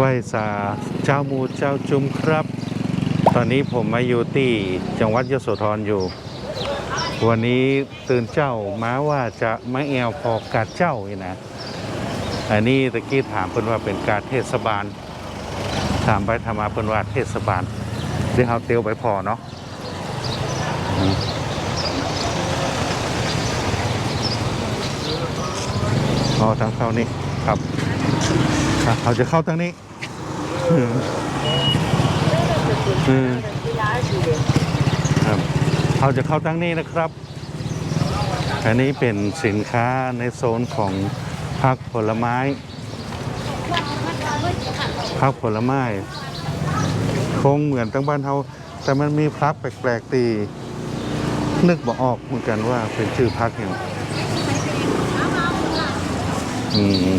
ไหวสาเจ้ามูเจ้าจุมครับ ตอนนี้ผมมาอยู่ที่จังหวัดยโสธรอยู่ วันนี้ตื่นเจ้ามาว่าจะมาแอวพอกาดเจ้านี่นะ อันนี้ตะกี้ถามเพิ่นว่าเป็นการเทศบาล ถามไปถามมาเพิ่นว่าเทศบาลเดี๋ยวเอาเตียวไปพอเนาะอ๋อทางเข้านี่ครับ อะเขาจะเข้าทางนี้อืมอืมครับเขาจะเข้าทางนี้นะครับ อันนี้เป็นสินค้าในโซนของผักผลไม้ผักผลไม้คงเหมือนตั้งบ้านเขาแต่มันมีพักแปลกๆตีนึกบ่ออกเหมือนกันว่าเป็นชื่อพักอย่างอืม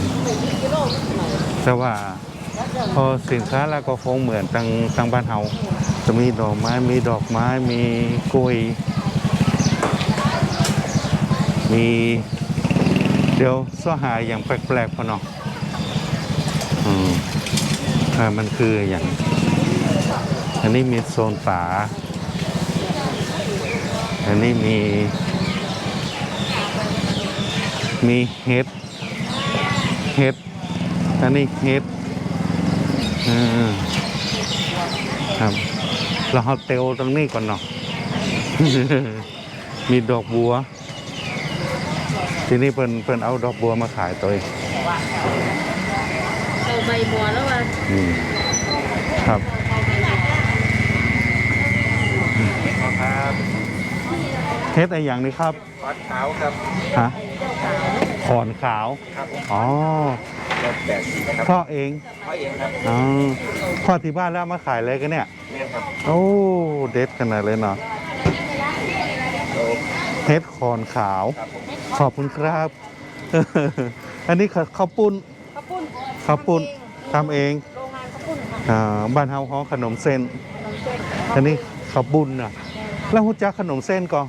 แต่ว่าพอสินค้าแล้วก็คงเหมือนตังตังบ้านเฮาจะมีดอกไม้มีดอกไม้มีกล้วยมีเดี๋ยวซ้อหายอย่างแปลกๆพอเนาะอืมอ่ามันคืออย่าง อันนี้มีโซนฝาอันนี้มี มีเห็ดเห็ด อันนี้เห็ดอืมครับเราเอาเตลตรงนี้ก่อนเนาะ มีดอกบัว ทีนี้เพิ่นเพิ่นเอาดอกบัวมาขายตัวเองเอาใบบัวแล้วว่าอืมครับครับเฮ็ดอะไรอย่างนี้ครับฟัดขาวครับฮะขอนขาวครับอ๋อ รถแปดสีนะครับพ่อเองพ่อเองครับอ๋อพ่อที่บ้านแล้วเอามาขายเลยกันเนี่ยเนี่ยครับโอ้เด็ดขนาดเลยเนาะโอ้เฮ็ดขอนขาวขอบคุณครับ อันนี้ข้าวข้าวปุ้น ข้าวปุ้นข้าวปุ้นทำเอง โรงงานข้าวปุ้นค่ะอ่าบ้านเฮาฮ้องขนมเส้น ขนมเส้นอันนี้ข้าวปุ้นน่ะแล้วรู้จักขนมเส้นก็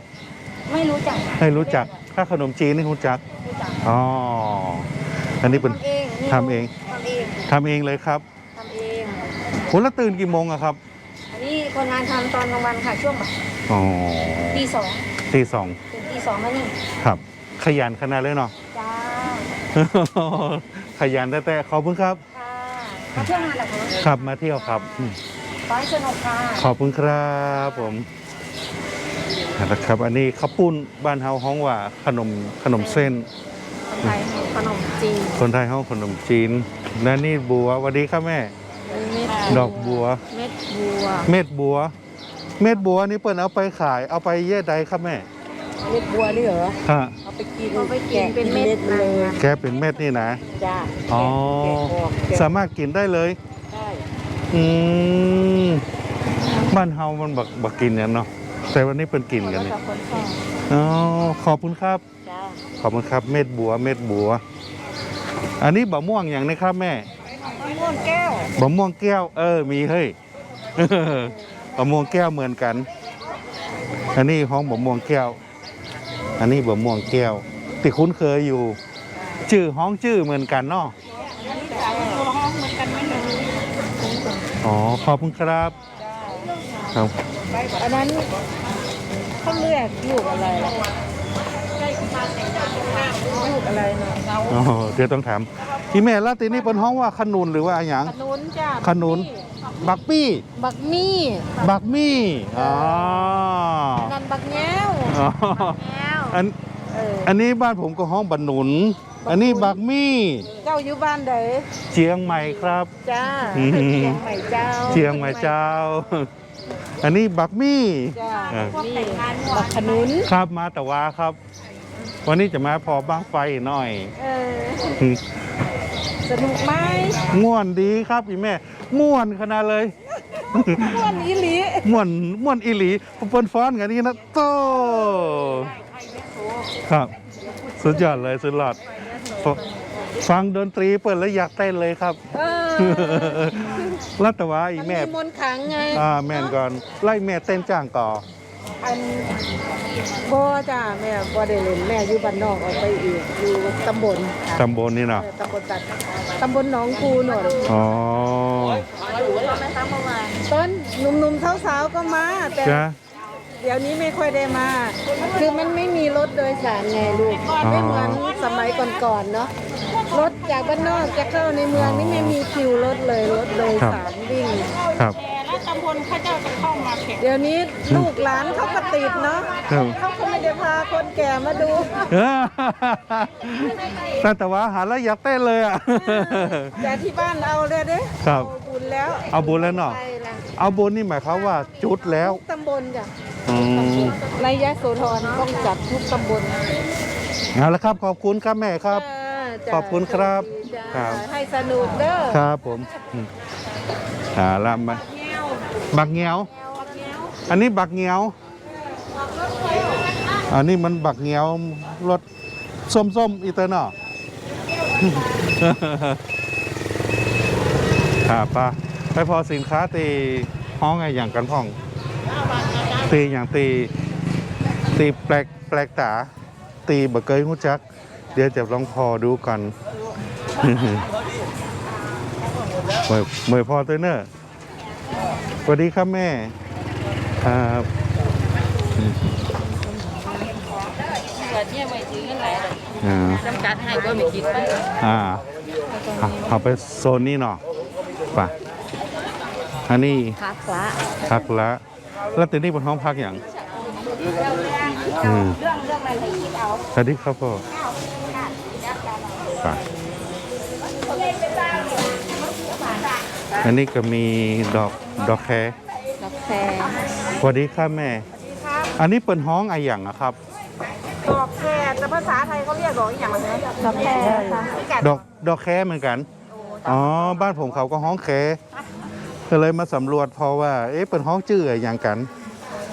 ไม่รู้จักให้รู้จักถ้าขนมจีนนี่รู้จักรู้จักอ๋ออันนี้เป็นทำเองนี่ ทำเองทำเองทำเองเลยครับทำเองคุณละตื่นกี่โมงอะครับ อันนี้คนงานทำตอนกลางวันค่ะช่วงบ่ายอ๋อตีสองตีสองถึงตีสองแล้วนี่ครับ ขยันขนาดเลยเนาะ จ้าขยันแต่แต่ขอบคุณครับ ค่ะมาเที่ยวงานเหรอคะขับมาเที่ยวครับอืมขอให้สนุกค่ะขอบคุณครับผมนะครับ อันนี้ข้าวปุ้นบ้านเฮาฮ้องว่าขนมขนมเส้นคน ไทยขนมจีนคนไทยห้องขนมจีนและนี่บัวสวัสดีครับแม่ เม็ดดอกบัว เม็ดบัว เม็ดบัว เม็ดบัวนี่เปิ้นเอาไปขายเอาไปเย่ใดครับแม่เม็ดบัวนี่เหรอ ฮะเอาไปกินเอาไปกินเป็นเม็ดเลเลยยแกเป็นเม็ดนี่นะ จ้าอ๋อแกะออกแกะสามารถกินได้เลย ได้อืมบ้านเฮามันบักบักกินกันเนาะแต่วันนี้เปิ้นกินกันแล้วนี่แต่คนชอบอ๋อขอบคุณครับจ้า ขอบคุณครับเม็ดบัวเม็ดบัว อันนี้บะม่วงอย่างนี้ครับแม่มะม่วงแก้วบะม่วงแก้ว เออ มีเฮ้ยบะม่วงแก้วเหมือนกัน อันนี้ห้องบะม่วงแก้ว อันนี้บะม่วงแก้วที่คุ้นเคยอยู่ ชื่อห้องชื่อเหมือนกันเนาะอ๋อขอบคุณครับครับอันนั้นเขาเรียกลูกอะไรล่ะ ลูกอะไรเนาะอ๋อเดี๋ยวต้องถามพี่แม่ลาตินี่เป็นห้องว่าขนุนหรือว่าอะไรอย่างขนุนจ้ะขนุน บักปี้ บักมี่บักมี่อ๋อนันบักแง้วอ๋อแง้วอันเอออันนี้บ้านผมก็ห้องบันหนุน อันนี้บักมี่ เจ้าอยู่บ้านใดเชียงใหม่ครับ จ้าอืม เชียงใหม่เจ้าเชียงใหม่เจ้า อันนี้บักมี่ จ้าเออนี่บักขนุนครับมาแต่ว่าครับ วันนี้จะมาพอบ้างไฟหน่อย เออ สนุกไหมม่วนดีครับพี่แม่ ม่วนขนาดเลย ม่วนอีหลีม่วนม่วนอีหลีเปิ้นฟ้อนกันนี่นะโตครับ สุดยอดเลยสุดหลอดฟฟังดนตรีเปิดแล้วอยากเต้นเลยครับเออรัตวาอีมันแม่มีมนต์ขลังไงอ่าแม่นก่อนไล่แม่เต้นจ้างก่อ อันบ่จ้าแม่บ่ได้เล่นแม่อยู่บ้านนอกออกไปอีกอยู่ตำบลค่ะตำบลนี่เนาะเออตำบลตัดตำบลหนองคูหนนอ๋อต้นหนุ่มๆสาวๆก็มาแต่จ้ะ เดี๋ยวนี้ไม่ค่อยได้มา คือมันไม่มีรถโดยสารไงลูกอ๋อไม่เหมือนสมัยก่อนๆเนาะรถจากบ้านนอกจะเข้าในเมืองนี่ไม่มีคิวรถเลยรถโดยสารวิ่ง ครับ แล้วตำบลข้าเจ้าจะเข้ามาเดี๋ยวนี้ลูกหลานเขาก็ติดเนาะครับ เขาก็ไม่ได้พาคนแก่มาดูเออแต่แต่ว่าหาแล้วอยากเต้นเลยอะ แต่ที่บ้านเอาเลยเด้ครับ เอาบุญแล้วเอาบุญแล้วเนาะใช่ละเอาบุญนี่หมายความว่าจุดแล้วทุกตำบลจ้ะอืมในยะโสธรต้องจัดทุกตำบลเอาละครับขอบคุณครับแม่ครับ จ้าจ้าขอบคุณครับจ้าครับ ให้สนุกเด้อ ครับผมอืมหาละมา บักเงี้ยว อันนี้บักเงี้ยวอันนี้มันบักเงี้ยวรสส้มๆอีเตอร์เนาะครับป้าไปพอสินค้าตีห้องไงอย่างกันพ่อง ตีอย่างตี ตีแปลกแปลกตา ตีบะเกยหูจัก เดี๋ยวจะลองพอดูก่อนเมยเมยพอเตอร์เนอร์ วัสดีครับแม่ครับเกิดเนี่ยไม่ถือเงินไหลอ่าจำกัดให้ก็ไม่คิดไปอ่าเอาเอาไปโซนนี้เนาะป่ะอันนี้พักละพักละแล้วตีนี่บนห้องพักอย่างอืมเรื่องเรื่องอะไรให้คิดเอาสวัสดีครับพ่อป่ะอันนี้ก็มีดอก ดอกแคกาแฟสวัสดีครับแม่ อันนี้เป็นห้องอะไรอย่างอะครับ ดอกแคแต่ภาษาไทยเขาเรียกดอกอหย่างไรดอกแคค่ะดอกดอกแคเหมือนกัน อ๋อ บ้านผมเขาก็ห้องแคก็เลยมาสำรวจเพราะว่า เอ๊ะเป็นห้องจื่ออย่างกัน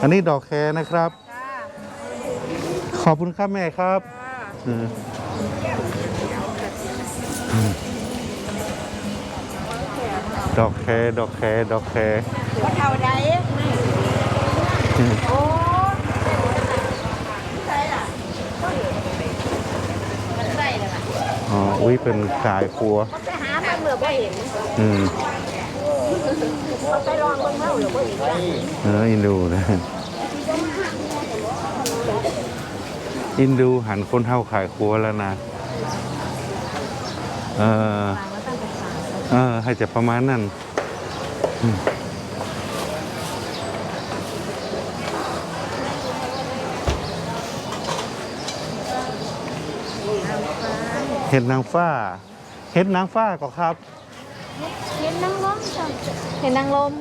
อันนี้ดอกแคนะครับ ขอบคุณครับแม่ครับอืมอื ดอกแคดอกแคดอกแคว่าเท่าใดอืมโอ้อ๋อ อุ้ย เป็นสายครัวไปหาทางเหลือบ่เห็น อืมไปลองเบิ่งเท่าเหลือบ่เห็นเอออินดูนะอินดูหันคนเท่าขายครัวแล้วนะ เออ เออให้จะประมาณนั้นอืมเห็ดนางฟ้า เห็ดนางฟ้าก็ครับ เห็นนางลมจ้ะเห็นนางลม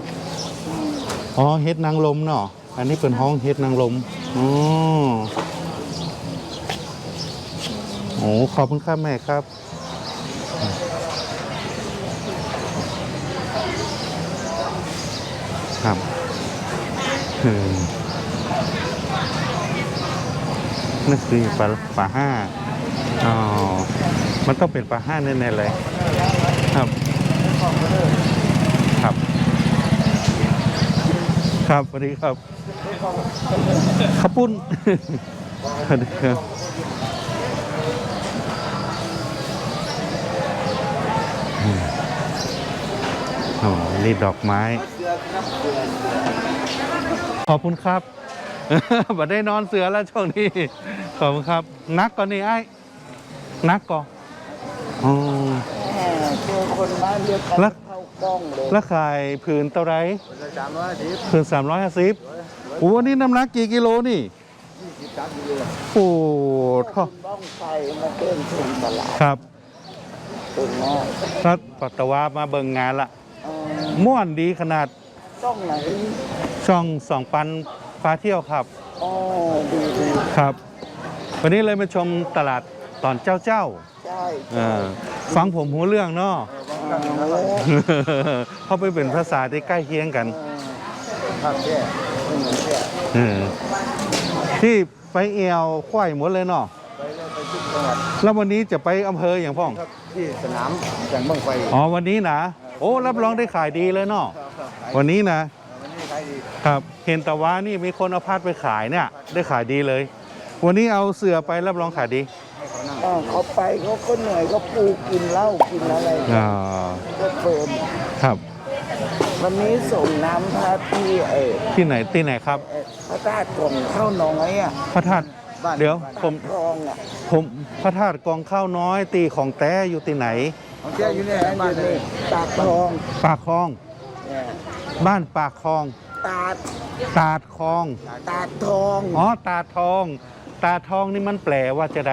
อ๋อเฮ็ดนางลมเนาะ อันนี้เป็นห้องเฮ็ดนางลม อ๋อ โอ้ขอบคุณครับแม่ครับ ครับอืมนั่นคือปลาปลาห้าอ๋อ มันต้องเป็นปลาห้าแน่ๆเลย ครับ ครับ ครับสวัสดีครับข้าวปุ้นสวัสดีครับ อ๋อนี่ดอกไม้ ขอบคุณครับบัดได้นอนเสือแล้วช่วงนี้ ขอบคุณครับ นักก่อนนี่ไอ้นักก่อนอ๋อเจอคนบ้านเดียวกันแล้วเข้ากล้องเลยแล้วขายผืนเท่าไหรสามร้อยสิบผืนสามร้อยห้าสิบโอ้นี่น้ำหนักกี่กิโลนี่สิบสามกิโลโอ้ท่อคุณบ้องไฟมาเต้นถึงตลาดครับถึงน้อยแล้วปัตตวามาเบิ่งงานละเอ่อ ม่วนดีขนาดต้องไหนช่องสองปันพาเที่ยวครับอ๋อดีดีครับ วันนี้เลยมาชมตลาดตอนเจ้าเจ้าใช่ๆเออฟังผมหัวเรื่องเนาะโอ้เขาไปเป็นภาษาที่ใกล้เคียงกันภาพแย่ไม่เหมือนแย่เออที่ไปเอวควายหมดเลยเนาะไปแล้วไปทุกจังหวัดแล้ววันนี้จะไปอำเภออย่างพ่องครับที่สนามแข่งบ้างไฟอ๋อวันนี้นะ โอ้รับรองได้ขายดีเลยเนาะครับครับขายวันนี้นะวันนี้ขายครับเห็นแต่ว่านี่มีคนเอาพัดไปขายเนี่ยได้ขายดีเลย วันนี้เอาเสือไปรับรองขายดีอ่าเขาไปเขาก็เหนื่อยเขาปูกินเหล้ากินอะไรอ่าก็เฟิร์มครับวันนี้ส่งน้ำพระที่เออที่ไหนที่ไหนครับเอ่อพระธาตุของข้าวน้อยอะพระธาตุบ้านเดี๋ยวผม คลองอะผมพระธาตุกองข้าวน้อยตีของแต้อยู่ที่ไหน ของเจ้าอยู่เนี่ยบ้านเลยตาดทองปากคลอง เนี่ยบ้านปากคลอง ตาดตาดคลอง ตาดทองอ๋อ ตาดทอง ตาดทองนี่มันแปลว่าจะได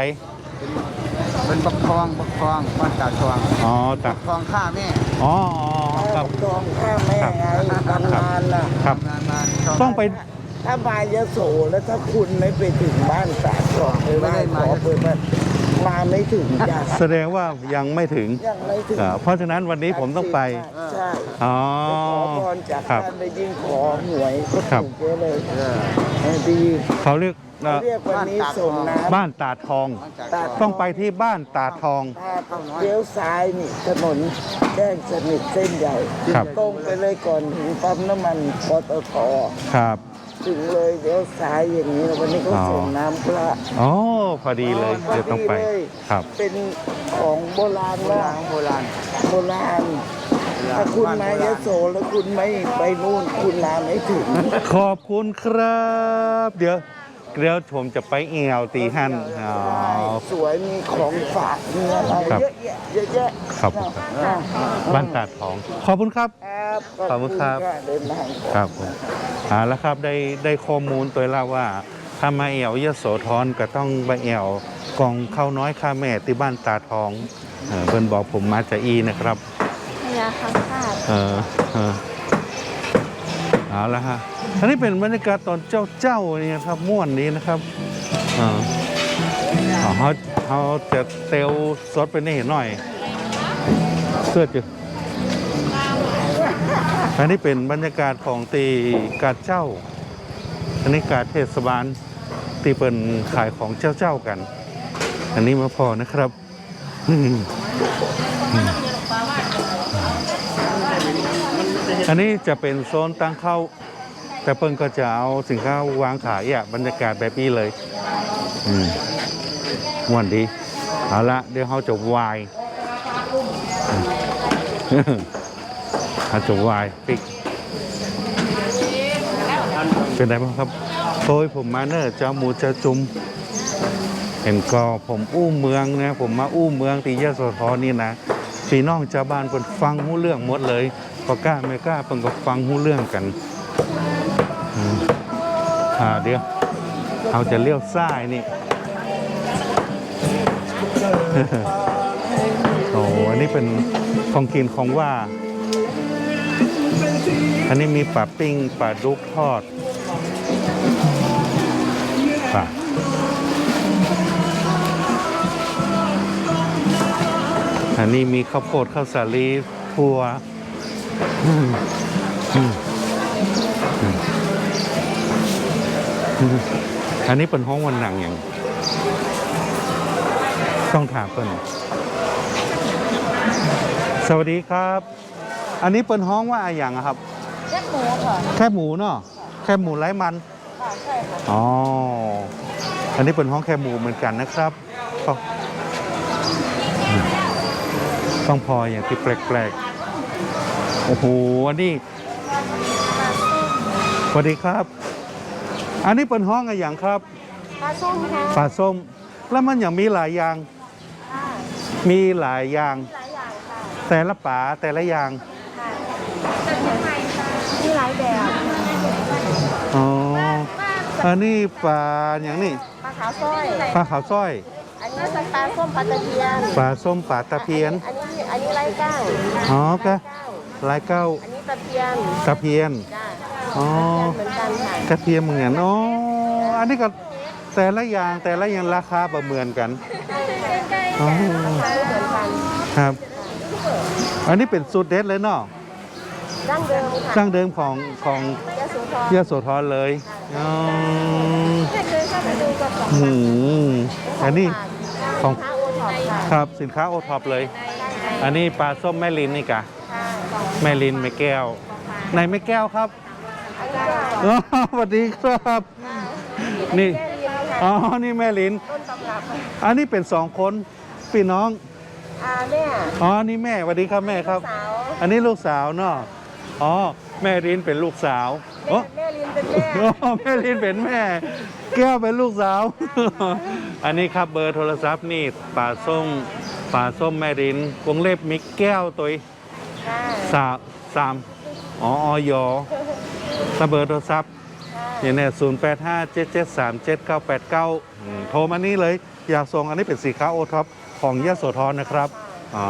เป็นปักทองปักทองบ้านตาทองอ๋อ ตา ทองข้าแม่อ๋ออ๋อคตารับ ดทองข้าแม่ไงตำนานน่ะครับงานมาต้องไป ถ้ามายโสแล้วถ้าคุณไม่ไปถึงบ้านตาดทองไม่ได้ขอเปิดมา มาไม่ถึงจ้ะแสดงว่ายังไม่ถึงยังไม่ถึงอ่าเพราะฉะนั้นวันนี้ผมต้องไป ใช่อ๋อไปขอพรจากครับท่านได้ยิ่งขอหวยก็ครับ ถูกเยอะเลยเออให้ดีเขาเรียกเอ่เขาอเรียกวันนี้ส่งน้ำบ้านตาดทองตาดต้องไปที่บ้านตาดทอง ถ้าเลี้ยวซ้ายนี่ถนนแจ้งสนิทเส้นใหญ่ครับ ตรงไปเลยก่อนถึงปั๊มน้ำมันปตท ครับ ถึงเลยเลี้ยวซ้ายอย่างนี้วันนี้ก็อ๋อส่งน้ำพระอ๋อพอดีเลยพอดีเดี๋ยวต้องไปเลยครับ เป็นของโบราณโบว่าราณโบราณโบราณถ้าคุณมายโสแล้วคุณไม่ไปนู่นคุณมาไม่ถึง ขอบคุณครับ เดี๋ยว เดี๋ยวผมจะไปเอวตีหันอ๋อ สวยมีของฝากมีอะไรครับ เยอะแยะเยอะแยะครับอะบ้านตาดทอง ขอบคุณครับ ครับขอบคุณครับะเดินทาง ครับผมเอาละครับได้ได้ข้อมูลตัวแล้วว่าถ้ามาเอวยโสธรก็ต้องไปเอวกองข้าวน้อยข้าแม่ที่บ้านตาทองเออเพิ่นบอกผมมาจากอีนะครับ พญาคังคาด เออเออเอาละฮะ อันนี้เป็นบรรยากาศตอนเจ้าเจ้าๆนี่ครับม่วนนี้นะครับอ่าเขาเขาจะเตลสดไปนี่หน่อย เสื้อจือันนี้เป็นบรรยากาศของตีกาดเจ้า อันนี้การเทศบาลตีเป็นขายของเจ้าเจ้ากัน อันนี้มาพอนะครับอันนี้จะเป็นโซนตั้งเข้า แต่เปิ้ลก็จะเอาสินค้าวางขายอะบรรยากาศแบบนี้เลย อืมวันดี เอาละเดี๋ยวเขาจะวายเขาจะวายปิกเป็นไรบ้างครับโดยผมมาเนอร์เจ้าหมูเจ้าจุมเห็นก็ผมอู้เมืองนะผมมาอู้เมืองตียโสธรนี่นะพี่น้องชาวบ้านเพิ่นฟังหู้เรื่องหมดเลยพอกล้าไม่กล้าเพิ่นก็ฟังหู้เรื่องกัน อ่าเดี๋ยวเขาจะเลี้ยวซ้ายนี่ โอ้อันนี้เป็นของกินของว่า อันนี้มีปลาปิ้งปลาดุกทอดปลาอันนี้มีข้าวโพดข้าวสาลีทั่ว อืมอันนี้เป็นห้องวันหนังอย่าง ต้องถามเปิ้ลสวัสดีครับ อันนี้เปิ้ลห้องว่าอะไรอย่างอะครับ แคบหมูค่ะแค่หมูเนาะแค่หมูไร้มัน ค่ะใช่ค่ะอ๋อ อันนี้เป็นห้องแค่หมูเหมือนกันนะครับก็อืมต้องพออย่างที่แปลกๆ โอ้โห อันนี้สวัสดีครับ อันนี้เป็นห้องอะไรอย่างครับปลาส้มค่ะปลาส้ม แล้วมันอย่างมีหลายอย่างค่ะมีหลายอย่าง หลายอย่างค่ะแต่ละป่าแต่ละอย่างค่ะมีหลายแบบอ๋ออันนี้ปลาอย่างนี้ปลาขาวสร้อยปลาขาวสร้อย อันนี้เป็นปลาส้มปลาตะเพียนปลาส้มปลาตะเพียน อันนี้อันนี้ไรก้างอ๋อก็ก้างลายเก้าอันนี้ตะเพียนตะเพียนจ้า อ๋อเหมือนกันค่ะกระเทียมเหมือนอ๋ออันนี้ก็แต่ละอย่างแต่ละอย่างราคาประเหมือนกันอ๋อเหมือนกันครับ อันนี้เป็นสูตรเด็ดเลยเนาะดั้งเดิมค่ะดั้งเดิมของของยาสูบทองยโสธรเลยอ๋อไม่เคยเข้าไปดูกับของหืมอันนี้ของข้าวโอท็อปค่ะครับสินค้าโอท็อปเลย อันนี้ปลาส้มแม่ลินนี่กะค่ะแม่ลินแม่แก้ว ในแม่แก้วครับ อ๋อสวัสดีครับ นี่ อ๋อ นี่แม่ลินอันนี้เป็นสองคนพี่น้อง อ่าแม่อ๋อ นี่แม่สวัสดีครับแม่ครับ สาวอันนี้ลูกสาวเนาะ อ๋อ แม่ลินเป็นลูกสาวโอ้ แม่ลินเป็นแม่อ๋อแม่ลินเป็นแม่ แก้วเป็นลูกสาว อันนี้ครับเบอร์โทรศัพท์นี่ป่าส้มป่าส้มแม่ลินวงเล็บมิกแก้วตัวอีกค่ะสามสามอ๋อออ ยถ้าเบอร์โทรศัพท์เนี่ยเนี่ยศูนย์แปดห้าเจ็ดเจ็ดสามเจ็ดเก้าแปดเก้าโทรมานี่เลย อยากส่งอันนี้เป็นสีค้าโอท็อปของยะโสธรนะครับ อ๋อ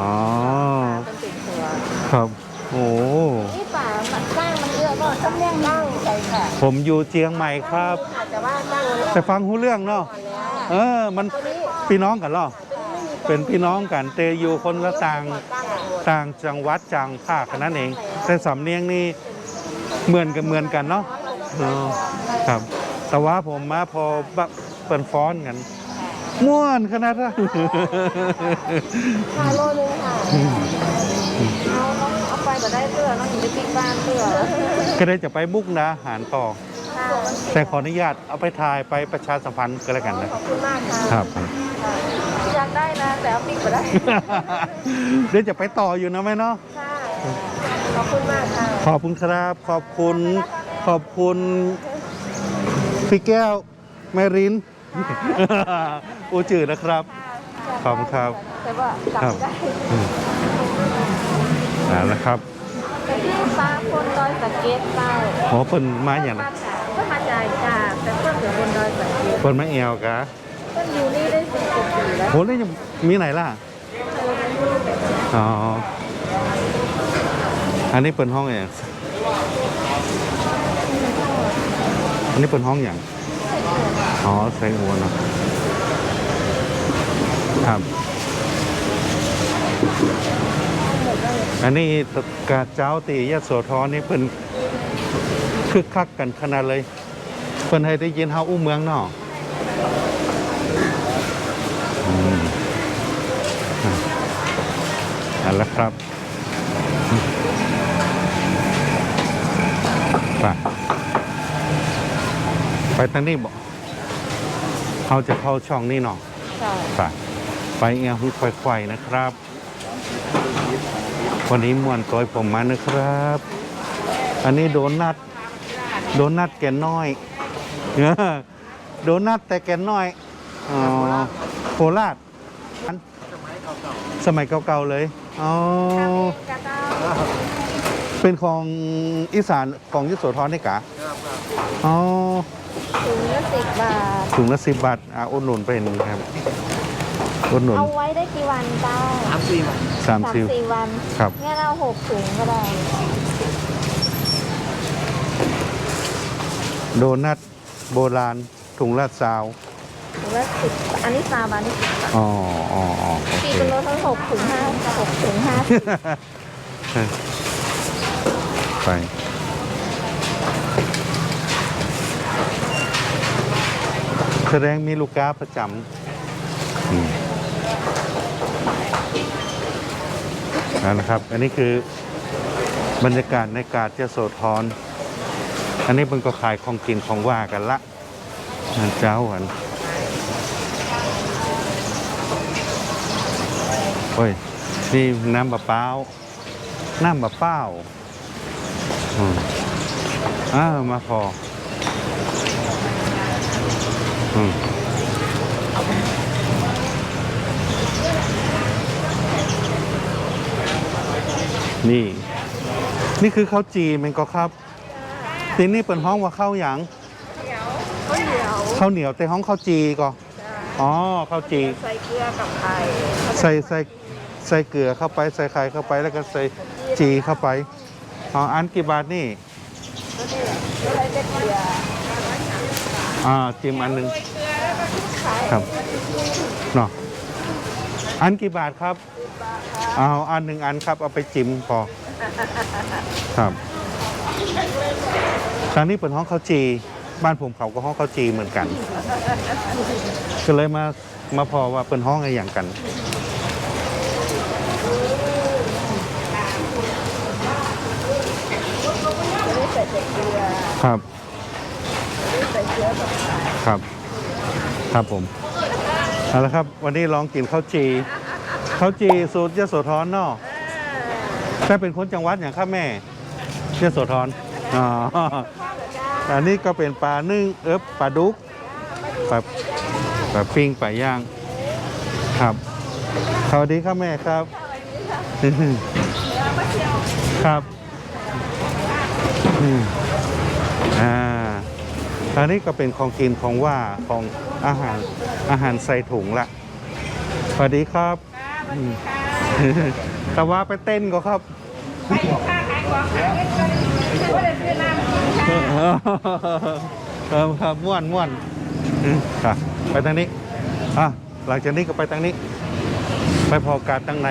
เป็นติดตัว ครับ โอ้นี่ป่ามันสร้างมันเยอะก็ต้องเลี้ยงนั่งใช่ค่ะผมอยู่เจียงใหม่ครับอาจจะว่าสร้างมันแต่ฟังหูเรื่องเนาะ เออ มันพี่น้องกันเหรอเป็นพี่น้องกันแต่อยู่คนละต่างต่างจังหวัดจังภาคแค่นั้นเอง แต่สำเนียงนี่ เหมือนกันเหมือนกันเนาะอ๋อครับ แต่ว่าผมมาพอแบบเปินฟ้อนกันม่วนขนาดนั้นค่ะโลนึงค่ะเอาเอาเอาไปแต่ได้เสื้อน้องหญิงไปติ๊กบ้านเสื้อก็ได้จะไปมุกดาหารต่อค่ะแต่ขออนุญาตเอาไปถ่ายไปประชาสัมพันธ์ก็แล้วกันนะขอบคุณมากค่ะครับอยากได้นะแต่เอาติ๊กไปได้เดี๋ยวจะไปต่ออยู่นะแม่เนาะค่ะ ขอบคุณมากค่ะ ขอบคุณครับ ขอบคุณ ขอบคุณพี่แก้วแมรินอูจืดนะครับ ขอบคุณครับ แต่ว่ากลับครับได้อ่านะครับแต่ที่ฟ้าคนดอยสะเก็ดเต้าขอเปิ่นมาอย่างมาจากเพื่อมาจ่ายจ้าแต่เพื่อนอยู่บนดอยสะเก็ดเปิ่นมาแอวกะเพื่อนอยู่นี่ได้สิบกว่าปีแล้วโหนี่ยังมีไหนล่ะอ๋อ อันนี้เปิ่นห้องอย่างอันนี้เปิ่นห้องอย่างอ๋อใส่หัวนะครับ อันนี้กาเจ้าตียโสธรนี่เพิ่นคึกคักกันขนาดเลย เพิ่นให้ได้ยินเฮาอู้เมืองเนาะอืมอะเอันละครับไปไป ทางนี้บอกเขาจะเข้าช่องนี้เนาะใช่ไปไปเอียงหุดควายๆนะครับ วันนี้มวนก้อยผมมานะครับ อันนี้โดนัทโดนัทแกนน้อยเออโดนัทแต่แกนน้อยอ๋อโคราชอันสมัยเก่าๆเลยอ๋อกระเต้าเป็นของอีสานของยโสธรนี่กะอ๋อ ถุงละสิบบาท ถุงละสิบบาทอะอุดหนุนไปหนึ่งครับอุดหนุนเอาไว้ได้กี่วันเต้าสามสี่วันสามสิบสี่วันครับ งั้นเอาหกถุงก็ได้ โดนัทโบราณถุงละซาวถุงละสิบอันนี้ซาบานี่สิบบาทอ๋ออ๋ออ๋อโอตีเคเป็นรถทั้งหกถุงห้าหกถุงห้าสิบไป แสดงมีลูกค้าประจำนั่นนะครับ อันนี้คือบรรยากาศในกาดเจโสธรอันนี้มันก็ขายของกินของว่ากันละนั่นเจ้าหันโอ้ย นี่น้ำมะพร้าวน้ำมะเป้าอืมอ้าวมาพอ นี่ นี่คือข้าวจีมันก็ครับทีนี่เป็นห้องว่าข้าวหยังข้าวเหนียวข้าวเหนียวแต่ห้องข้าวจีก็อ๋อข้าวจีใส่เกลือกับไข่ใส่ใส่ใส่เกลือเข้าไปใส่ไข่เข้าไปแล้วก็ใส่จีเข้าไปอ๋ออันกี่บาทนี่ อ่าจิ้มอันหนึ่งครับเนาะอันกี่บาทครับเอาอันหนึ่งอันครับ เอาไปจิ้มพอครับทางนี้เป็นห้องข้าวจี บ้านผมเขาก็ห้องข้าวจีเหมือนกัน ก็เลยมามาพอว่าเป็นห้องอะไรอย่างกันครับ ครับ ครับผมเอาละครับ วันนี้ลองกินข้าวจีข้าวจีสูตรยโสธรเนาะแม่เป็นคนจังหวัดอย่างครับแม่ยโสธรอ๋ออันนี้ก็เป็นปลานึ่งเอ๊บปลาดุกปลาปลาปิ้งปลาย่าง ครับสวัสดีครับแม่ครับครับอืม อ่าอันนี้ก็เป็นของกินของว่าของอาหารอาหารใส่ถุงละสวัสดีครับอืมแต่ว่าไปเต้นก็ครับครับครับม่วนม่วนอืมครับไปทางนี้อะหลังจากนี้ก็ไปทางนี้ ไปพอการตั้งใน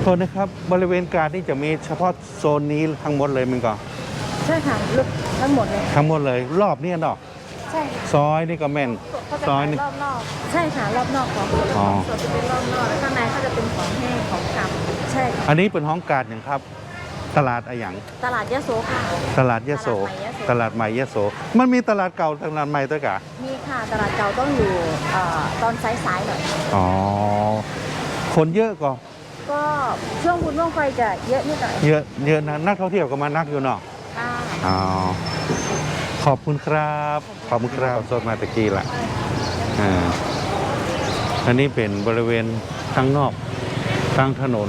โทษนะครับบริเวณการที่จะมีเฉพาะโซนนี้ทั้งหมดเลยมันก็ ใช่ค่ะลึกทั้งหมดเลยทั้งหมดเลยรอบเนี้เนาะใช่ซอยนี่ก็แม่น เขาจะซอยขายนี่ รอบนอกใช่ค่ะรอบนอกของอ๋อสดจะเป็นรอบนอกแล้วข้างในเขาจะเป็นของแห้งของชำใช่ค่ะอันนี้เป็นห้องการอย่างครับ ตลาดอะหยังตลาดยะโสค่ะ ตลาดยโสตลาดใหม่ยโส มันมีตลาดเก่าตลาดใหม่ด้วยกะมีค่ะตลาดเก่าต้องอยู่เอ่อตอนสายๆหน่อยอ๋อคนเยอะก็ก็ช่วงบุญว่างไฟจะเยอะนิดหน่อยเยอะเยอะนะนักท่องเที่ยวก็มานักอยู่เนาะค่ะ อ๋อขอบคุณครับ ขอบคุณครับสดมาตะกี้ละอ่าอันนี้เป็นบริเวณทางนอกทางถนน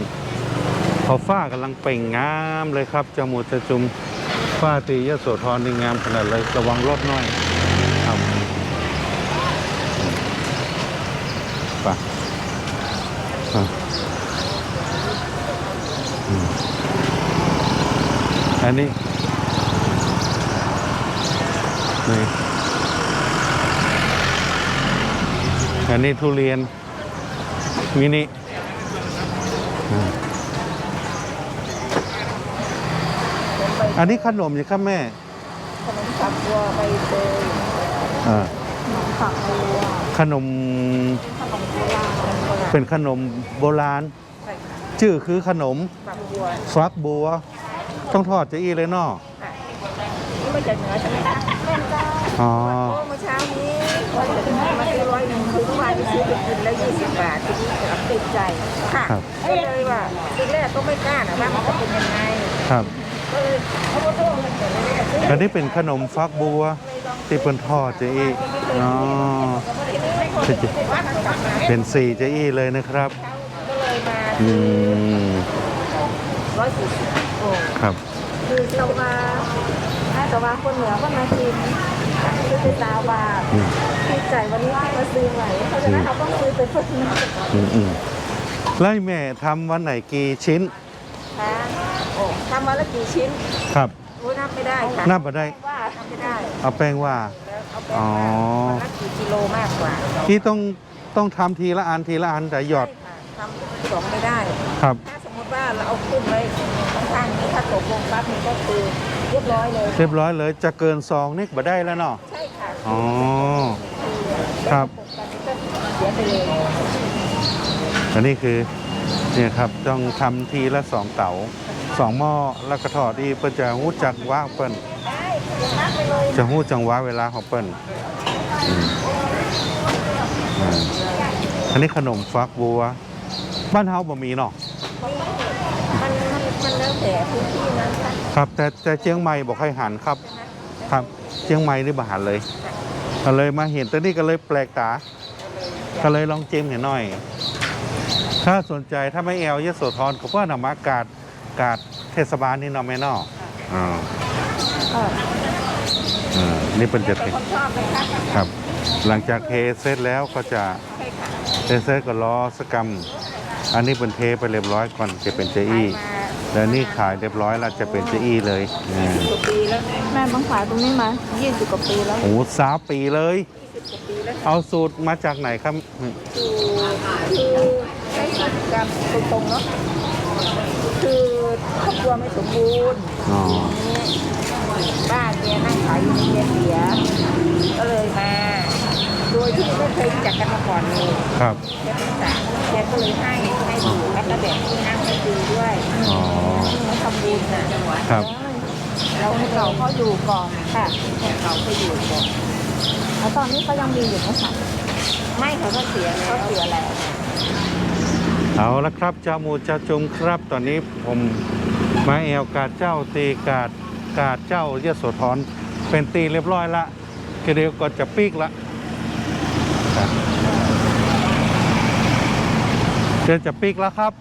พอฟ้ากำลังเปล่งงามเลยครับจมูกจะจุมฟ้าตียโสธรนี่งามขนาดเลยระวังรถหน่อยครับไปอะอืมอันนี้ นี่อันนี้ทุเรียน มินิอ่าอันนี้ขนมอยู่ครับแม่ขนมฝักบัวใบเตยอ่าขนมฝักบัวขนมขนมโบราณขนมโบราณเป็นขนมโบราณใช่ค่ะชื่อคือขนมฝักบัวฟักบัว ต้องทอดจะอีเลยเนาะนี่มาจากเหนือใช่ไหมคะแม่จ้า อ๋อโอ้เมื่อเช้านี้ว่าจะมาซื้อร้อยหนึ่งคือเมื่อวานไปซื้อไปกินแล้วยี่สิบบาททีนี้กลับติดใจค่ะครับ ก็เลยว่าทีแรกก็ไม่กล้านะว่ามันจะเป็นยังไงครับก็เลยเขาก็โทษมันแต่เลยซื้ออันนี้เป็นขนมฟักบัวที่เป็นทอดจะอีอ๋อว่ามันกลับมาเป็นสีจะอีเลยนะครับก็เลยมาอืมร้อยสี่สิบโอ้ ครับ คือตะวาถ้าตะวาคนเหนือก็มากิน คือเป็นตาวาอืมที่ใจวันนี้ที่มาซื้อใหม่เพราะฉะนั้นเขาต้องซื้อเป็นเพื่อนนะอืมอืมแล้วแม่ทำวันไหนกี่ชิ้นคะโอ้ทำวันละกี่ชิ้นครับโอ้นับไม่ได้ค่ะนับมาได้ว่านับไม่ได้ เอาแป้งว่าแล้วเอาไปอ๋อวันละกี่กิโลมากกว่าที่ต้องต้องทำทีละอันทีละอันแต่หยอดใช่ค่ะทำสองไม่ได้ ครับ ถ้าสมมติว่าเราเอาขึ้นไว้ข้างๆนี้ถ้าตกลงปั๊บนี่ก็คือ เรียบร้อยเลยเรียบร้อยเลยจะเกินซองนี่บ่ได้แล้วเนาะใช่ค่ะอ๋อครับเสียไปเลยอันนี้คือเนี่ยครับต้องทำทีละสองเต๋าสองหม้อแล้วก็ทอดอีเปิ้นจะหู้จักว่าเปิ้นได้นับไปเลยจะหู้จังหวะเวลาของเปิ้นอืมอ่าอันนี้ขนมฟักบัว บ้านเฮาบ่มีเนาะมันมันมัน แล้วแต่พื้นที่นั้นค่ะครับ แต่แต่เชียงใหม่บอกให้หันครับ ครับ เชียงใหม่นี่บ่หันเลยก็เลยมาเห็นแต่นี่ก็เลยแปลกตาก็เลยลองจิ้มเห็นหน่อย ถ้าสนใจถ้าไม่แอลยโสธรก็เพื่อนำมากาดกาดเทศบาลนี่เนาะแม่เนออ่าเอออ่านี่เป็นจะเป็นคนชอบไหมคะครับ หลังจากเทเสร็จแล้วก็จะใช่ค่ะเทเสร็จก็รอสกรรม อันนี้เป็นเทไปเรียบร้อยก่อนจะเป็นเจอี้ แล้วนี่ขายเรียบร้อยแล้วจะเป็นเจอี้เลยอ่าสิบกว่าปีแล้วแม่บังขายตรงนี้มา20กว่าปีแล้วโอ้โหสามปีเลยสิบกว่าปีแล้วเอาสูตรมาจากไหนครับคือคือใช้กิจกรรมตรงๆเนาะคือครอบครัวไม่สมบูรณ์อ๋อบ้านเนี่ยนั่งขายอยู่ในเสียก็เลยมาโด ยที่ไม่เคยรู้จักกันมาก่อนเลยครับแกเป็นสาวแกก็เลยให้ให้ดูแล้วก็แบ่งที่นั่งให้ดูด้วยอ๋อเขาทำบุญน่ะครับ เราให้เขาเขาอยู่ก่อนค่ะให้เขาเขาอยู่ก่อนแล้วตอนนี้เขายังมีอยู่ไหมคะไม่เขาก็เสียเขาเสียแล้วเอาละครับเจ้าหมูเจ้าจุมครับ ตอนนี้ผมมาแอวกาดเจ้าตีกาดกาดเจ้ายโสธรเป็นตีเรียบร้อยละก็เดี๋ยวก็จะปีกละครับ เดี๋ยวจะปีกแล้วครับ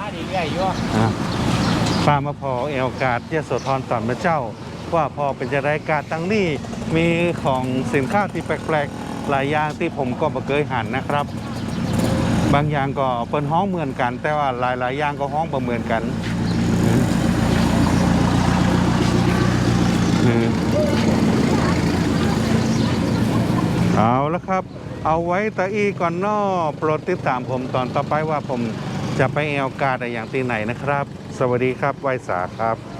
ถ้าดีใหญ่ยั่วอะป้ามาพอแอวกาดยโสธรตอนมาเจ้า ว่าพอเป็นจะได้กาดตั้งนี่มีของสินค้าที่แปลกๆ หลายอย่างที่ผมก็บ่เคยหันนะครับ บางอย่างก็เปิ้นห้องเหมือนกัน แต่ว่าหลายๆอย่างก็ห้องประเหมือนกันอืมเอาละครับ เอาไว้ตะอี้ก่อนนอโปรดติดตามผมตอนต่อไปว่าผมจะไปเอลกาดอะไรอย่างที่ไหนนะครับ สวัสดีครับไวสาครับ